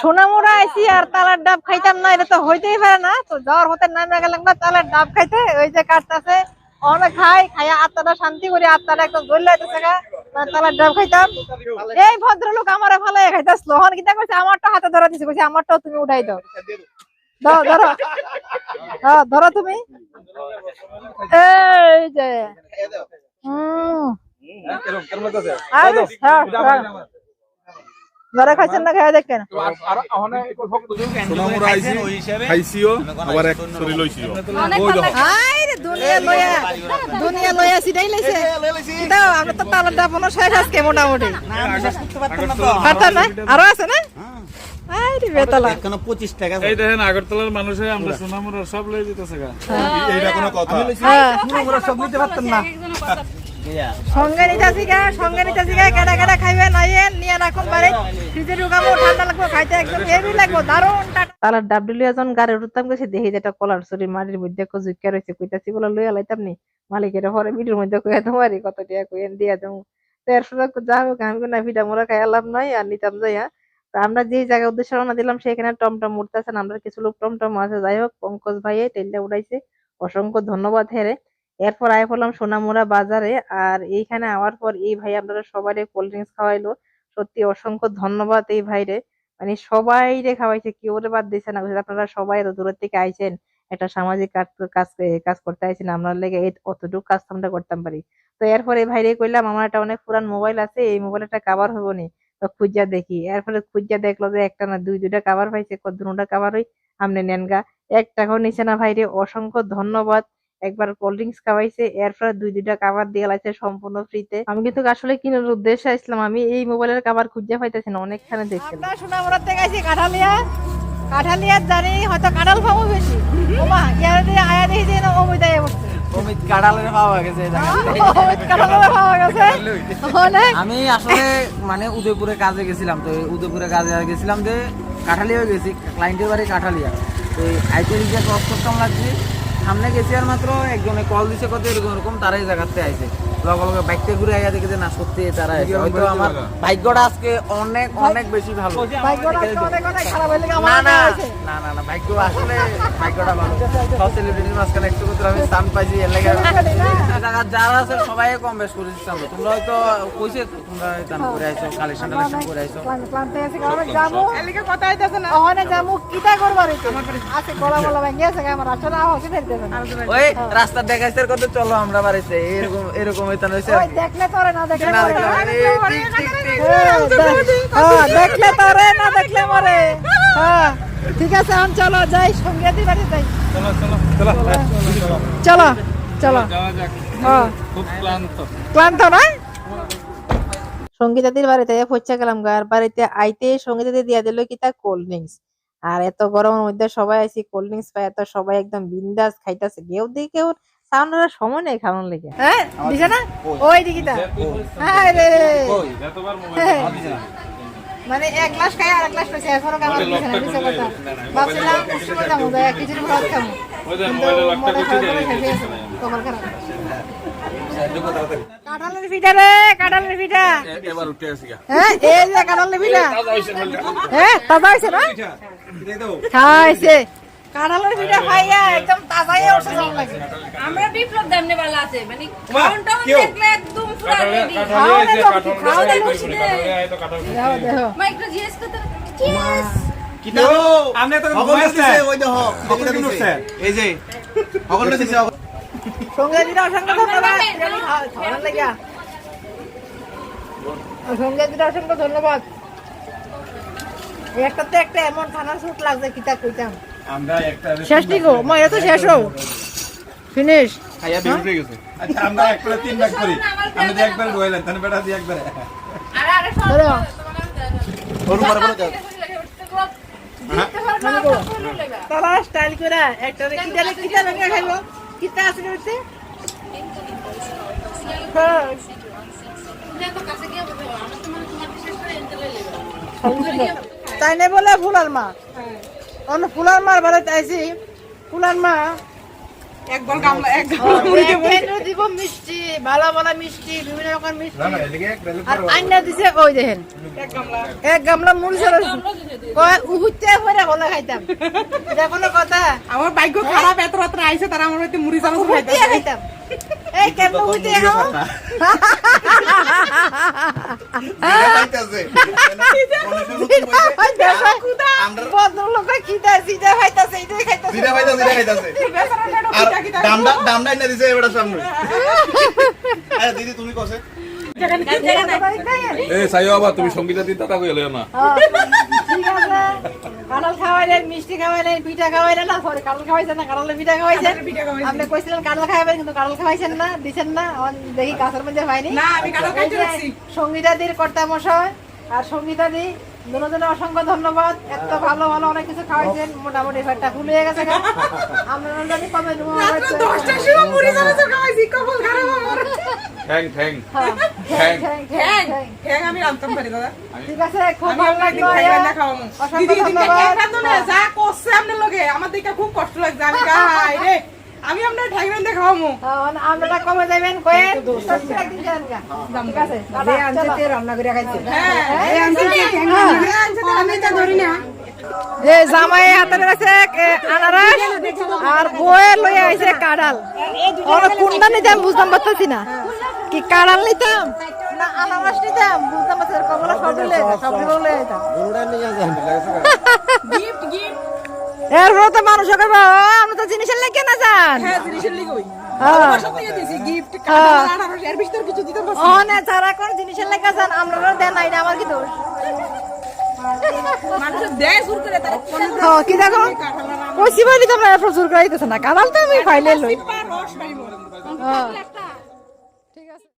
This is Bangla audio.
সোনামুড়া আইসি আর তালার ডাব খাইতাম না এটা তো হইতেই পারে না। তো জ্বর হতে নামে গেলাম না তালার ডাব খাইতে ওই যে কাটতাছে। অনেক খাই খাইয়া আত্মাটা শান্তি করি আত্মাটা একদম লাইতেছে মানে তালার ডাব খাইতাম। এই ভদ্রলোক আমারে ভালো খাইতাছিল। হন কিতা কইছে আমারটা হাতে ধরা দিছে। কইছে আমারটাও তুমি উঠাই দাও। দাও ধরো। হ্যাঁ ধরো তুমি। এই যে। হুম। হ্যাঁ হ্যাঁ ধরে খাইছেন না খাইয়া দেখেন সোনামুরা আইছি খাইছিও আবার এক শরীর লইছিও দুনিয়া লয়া দুনিয়া লয়া লাইছে দাও আমরা তো তালার ডাব শেষ আজকে মোটামুটি পারতাম না আরও আছে না আইরে বেতলা কেন পঁচিশ টাকা এই দেখেন আগরতলার মানুষে আমরা সোনামুরা সব লই দিতেছে মালিকের পরে মধ্যে তোমারই কত টিয়া দিয়া দেবো যা হোক, আমি না মোরা খাইয়া লাভ নাই, আর নিতাম যাইয়া। তা আমরা যে জায়গা উদ্দেশ্যে রওনা দিলাম সেখানে টমটম উঠতেছেন আমরা কিছু লোক টমটম আছে। যাই হোক, পঙ্কজ ভাইয়ে তেলটা উঠাইছে অসংখ্য ধন্যবাদ হেরে। এরপর আয় পড়লাম সোনামুড়া বাজারে, আর এইখানে আওয়ার পর এই ভাই আপনারা সবাই কোল্ড ড্রিঙ্কস খাওয়াইলো। সত্যি অসংখ্য ধন্যবাদ এই ভাইরে। মানে সবাই রে খাওয়াইছে, কেউ রে বাদ দিছে না। আপনারা সবাই এত দূরের থেকে আইছেন, একটা সামাজিক কাজ কাজ করতে আইছেন আমরা লেগে অতটুকু কাজ আমরা করতাম পারি। তো এরপরে এই ভাইরে কইলাম, আমার একটা অনেক পুরান মোবাইল আছে, এই মোবাইলটা কাভার হব নি, তো খুঁজা দেখি। এরপরে খুঁজা দেখল যে একটা না দুই, দুইটা কাভার পাইছে, কত দুটা কাভার হই আমনে নেন গা এক টাকাও নিছে না ভাইরে, অসংখ্য ধন্যবাদ। একবার কোল্ড ড্রিঙ্কস খাওয়াইছে এরপরে দুই দুইটা কাবার দিয়ে লাইছে সম্পূর্ণ ফ্রিতে আমি কিন্তু আসলে কিনার উদ্দেশ্যে আসলাম আমি এই মোবাইলের কাবার খুঁজে পাইতেছি না অনেকখানে দেখছিলাম আমরা সোনামুড়া থেকে আইছি কাঠালিয়া। কাঠালিয়া জানি হয়তো কাঁঠাল খাব বেশি। ওমা ইয়ার দিয়ে আয়া দেখি যে অমিত আয়া বসছে। অমিত কাড়ালের পাওয়া গেছে অমিত কাঁঠাল খাওয়া গেছে। অনেক। আমি আসলে মানে উদয়পুরে কাজে গেছিলাম তো উদয়পুরে কাজে গেছিলাম যে কাঠালিয়া গেছি ক্লায়েন্টের বাড়ি কাঠালিয়া। তো ক্রস করতাম লাগছি সামনে গেছি আর মাত্র একজনে কল দিছে কত এরকম এরকম তারাই জায়গাতে আইছে। লগে লগে বাইকটা ঘুরে আইয়া দেখে যে না সত্যি তারা আইছে। হয়তো আমার ভাগ্যটা আজকে অনেক অনেক বেশি ভালো। ভাগ্যটা আজকে অনেক অনেক খারাপ হইলে না আমার না না না না ভাগ্য আসলে ভাগ্যটা ভালো। সব সেলিব্রিটির মাঝখানে একটু করে আমি স্থান পাইছি এর লাগে জায়গা যারা আছে সবাই কম বেশ করে দিচ্ছি তোমরা হয়তো কইছে তোমরা দান করে আইছো কালেকশন টালেকশন করে আইছো। ক্লান্ত- হয়েছে, কারণ যামু। ওখানে যামু, কিতা করব আর আছে, গলা মলা ভেঙে গেছে, আমার আসলে আহ, কি না। ওই রাস্তা দেখাইছে কত চলো আমরা বাড়িতে। এরকম এরকম হইতান হইছে। ওই দেখলে তোরে, না দেখলে না হ্যাঁ, হ্যাঁ, দেখলে তোরে, না দেখলে মরে। হ্যাঁ, ঠিক আছে এখন চলো যাই সঙ্গে দি বাড়ি যাই। চলো চলো চলো। চলো। চলো যাওয়া যাক। হ্যাঁ। খুব ক্লান্ত। ক্লান্ত না? সঙ্গীতাদির বাড়িতে পৌঁছে গেলাম গার বাড়িতে আইতে সঙ্গীতাদি দিয়া দিল কি তা কোল্ড ড্রিঙ্কস আর এত গরমের মধ্যে সবাই আইসি কোল্ড ড্রিঙ্কস পাই এত সবাই একদম বিন্দাস খাইতাছে। কেউ দিয়ে কেউ সাউন্ডের সময় নেই লেগে। হ্যাঁ দিছে না ওই দিকিটা রে। যতবার। মোবাইল মানে এক গ্লাস খাই আর এক গ্লাস পেছে এখনও দিছে না দিছে কথা। ভাবছিলাম ভাত খাব। কাঁঠালের পিঠা রে কাঁঠালের পিঠা। এবার উঠে আসি হ্যাঁ এই যে কাঁঠালের পিঠা। হ্যাঁ তাজা হয়েছে না? খাইছে কাঁঠালের পিঠা খাইয়া একদম তাজাই উঠছে যেমন লাগে। আমরা বিপ্লব দামনে वाला আছে মানে খাওনটা দেখলে একদম পুরা রেডি খাও না খাও না লোক। দেখো। দেখো মাইক্রো জিএস করতে জিএস সঙ্গে দিটা অসংখ্য ধন্যবাদ। ধন্যবাদ একটাতে একটা এমন খানার স্যুট লাগছে কিতা কইতাম। আমরা একটা শেষ নি গো মা এটা তো শেষ হো ফিনিশ। খাইয়া বের উঠে গেছে। আচ্ছা আমরা একবারে তিন ভাগ করি। আমি যে একবার বইলাম তাহলে বেটা দিয়ে একবারে। আরে আরে সব ধরো তারা স্টাইল করে একটা কিটা কিটা রঙে খাইবো কিটা আছে করতে হ্যাঁ। কাছে গিয়ে বলতে আমার তো মনে তোমার বিশেষ করে এনতেলে লেগে তাই নে বলে ফুলার মা। অন্য ফুলার মার বাড়িতে আইছি। ফুলার মা এক বল গামলা এক গামলা মুড়ি দেবো এখানেও দিব মিষ্টি ভালো ভালো মিষ্টি বিভিন্ন রকম মিষ্টি। না এদিকে এক বেলে আর আইনা দিছে ওই দেখেন। এক গামলা। এক গামলা মুড়ি সর কয় উহুতে পরে ভালো খাইতাম। এটা কোনো কথা? আমার ভাগ্য খারাপ এত রাত্রে আইছে তারা আমার হইতে মুড়ি খাইতাম। এই কেমন উহুতে খাও? দিদি তুমি সঙ্গীতের এ চাই বাবা তুমি সঙ্গীতা দিন তাতা কইলে না। ঠিক আছে? কাঁঠাল খাওয়াইলেন মিষ্টি খাওয়াইলেন পিঠা খাওয়াইলেন না সরি কাঁঠাল খাওয়াইছেন না কাঁঠালের পিঠা খাওয়াইছেন। আপনি কইছিলেন কাঁঠাল খাওয়াবেন কিন্তু কাঁঠাল খাওয়াইছেন না দিছেন না। দেখি গাছের মধ্যে হয়নি। সঙ্গীতাদির কর্তা মশাই আর সঙ্গীতাদি দুজনে অসংখ্য ধন্যবাদ। এত ভালো ভালো অনেক কিছু খাওয়াইছেন মোটামুটি পেটটা ফুল হয়ে গেছে আমরা জানি কমে দশটার সময় মুড়ি চামচ খাওয়াইছি কপাল খারাপ আমার। ঠ্যাং ঠ্যাং ঠ্যাং। ঠ্যাং, ঠ্যাং, ঠ্যাং। ঠ্যাং। ঠ্যাং। আমি রান্ধতাম পারি দাদা। ঠিক আছে খুব ভালো আপনার লাগল খাইবেন না খাওয়ামু দিদি দিদি ধন্যবাদ। ঠ্যাং রান্ধো না যা করছে আপনার লগে আমার দেখে খুব কষ্ট লাগছে আমি গাই রে আমি আপনার রান্ধে খাওয়ামু কমে যাবেন কয়েন একদিন যান গা। ঠিক আছে আমি তো ধরি না। যে জামাই হাতে আছে আনারস আর বয়ে লই আইছে কাঁড়াল। ওর কোনটা নিতাম বুঝতাম পারতেছি না। কি কাঁড়াল নিতাম? না আনারস নিতাম বুঝতাম কমলা সব দিলে সব গিফট গিফট এরপরে তো মানুষ করব আপনি তো জিনিসের লেগে না যান। হ্যাঁ জিনিসের লিগই। আমার সব থেকে দিছি গিফট কাটা আনারস এর ভিতর কিছু দিতে পারছি ও না যারা কোন জিনিসের লেগে যান আপনারা দেন নাই না আমার কি দোষ? মানুষ দেয় সুর করে তারা কি দেখো? কইছি বলি তোমরা প্রচুর করে দিতেছ না। কাঁড়াল তো আমি লই। হ্যাঁ